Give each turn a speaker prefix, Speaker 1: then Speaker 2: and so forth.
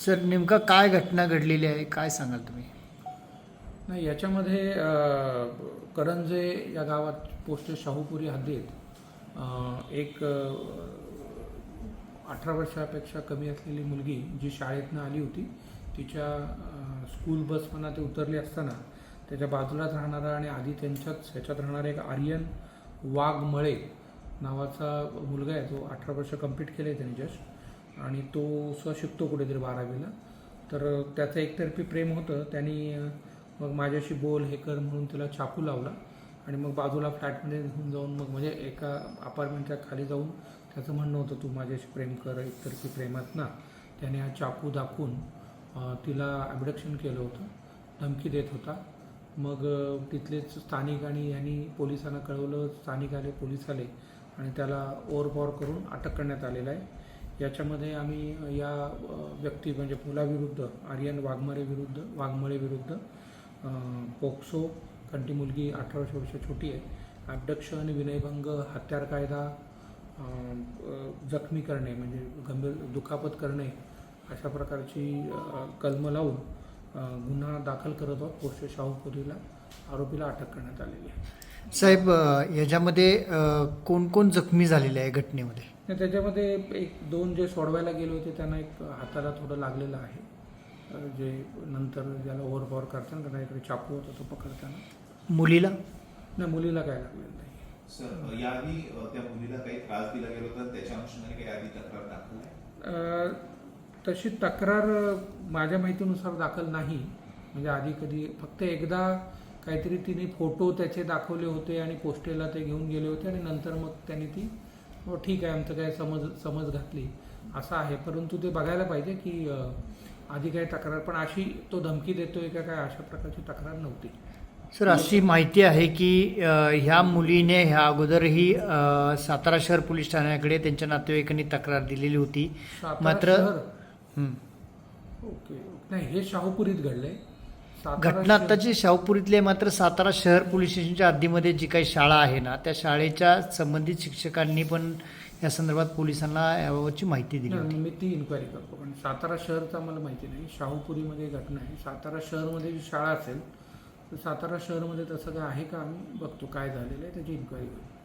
Speaker 1: Sir नेमकं काय घटना घडलेली आहे? काय सांगाल तुम्ही?
Speaker 2: नाही याच्यामध्ये करंजे या गावात पोस्ट शाहूपुरी हद्दीत एक अठरा वर्षापेक्षा कमी असलेली मुलगी जी शाळेतनं आली होती तिच्या स्कूल बसमधनं ते उतरली असताना त्याच्या बाजूलाच राहणारा आणि आधी त्यांच्याच ह्याच्यात राहणारा एक आर्यन वाघमळे नावाचा मुलगा आहे जो अठरा वर्ष कंप्लीट केले त्यांनी जस्ट. आणि तो सुद्धा शिकतो कुठेतरी बारावीला. तर त्याचं एकतर्फी प्रेम होतं. त्यांनी मग माझ्याशी बोल हे कर म्हणून त्याला चाकू लावला. आणि मग बाजूला फ्लॅटमध्ये घेऊन जाऊन मग म्हणजे एका अपार्टमेंटच्या खाली जाऊन त्याचं म्हणणं होतं तू माझ्याशी प्रेम कर एकतर्फी प्रेमात ना. त्याने हा चाकू दाखवून तिला ॲबडक्शन केलं होतं. धमकी देत होता. मग तिथलेच स्थानिक आणि यांनी पोलिसांना कळवलं. स्थानिक आले पोलीस आले. आणि त्याला ओव्हरपॉवर करून अटक करण्यात आलेलं आहे. याच्यामध्ये आम्ही या व्यक्ती म्हणजे मुलाविरुद्ध आर्यन वाघमारे विरुद्ध वाघमळे विरुद्ध पोक्सो कंटी मुलगी अठराशे वर्ष छोटी आहे ॲबडक्शन विनयभंग हत्यार कायदा जखमी करणे म्हणजे गंभीर दुखापत करणे अशा प्रकारची कलम कलमं लावून गुन्हा दाखल करत आहोत. पोस्ट शाहूपुरीला आरोपीला अटक करण्यात आलेली आहे.
Speaker 1: साहेब याच्यामध्ये कोण कोण जखमी झालेले आहे घटनेमध्ये?
Speaker 2: त्याच्यामध्ये एक दोन जे सोडवायला गेले होते त्यांना एक हाताला थोडं लागलेलं आहे. जे नंतर ज्याला ओव्हरपॉवर करताना त्यांना इकडे चाकू होता तो पकडताना.
Speaker 1: मुलीला?
Speaker 2: नाही मुलीला काय लागलेलं नाही.
Speaker 3: सर याआधी अ, त्या मुलीला काही त्रास दिला गेला होता? त्याच्या अनुषंगाने काही आधी तक्रार दाखल आहे?
Speaker 2: अ, तशी तक्रार माझ्या माहितीनुसार दाखल नाही. म्हणजे आधी कधी फक्त एकदा काहीतरी तिने फोटो त्याचे दाखवले होते आणि पोस्टेला ते घेऊन गेले होते आणि नंतर मग त्यांनी ती हो ठीक आहे आमचं काय समज समज घातली. असं आहे. परंतु ते बघायला पाहिजे की आधी काय तक्रार पण अशी तो धमकी देतोय का काय अशा प्रकारची तक्रार नव्हती.
Speaker 1: सर अशी माहिती आहे की ह्या मुलीने ह्या अगोदरही सातारा शहर पोलीस ठाण्याकडे त्यांच्या नातेवाईकांनी तक्रार दिलेली होती. मात्र हं.
Speaker 2: ओके. नाही हे शाहूपुरीत घडलंय.
Speaker 1: घटना आत्ताची शाहूपुरीतले मात्र सातारा शहर पोलीस स्टेशनच्या हद्दीमध्ये जी काही शाळा आहे ना त्या शाळेच्या संबंधित शिक्षकांनी पण या संदर्भात पोलिसांना याबाबतची माहिती दिली होती.
Speaker 2: मी ती इन्क्वायरी करतो. पण सातारा शहरचा मला माहिती नाही. शाहूपुरीमध्ये घटना आहे. सातारा शहरमध्ये जी शाळा असेल तर सातारा शहरमध्ये तसं काय आहे का? आम्ही बघतो. काय झालेलं आहे त्याची इन्क्वायरी करू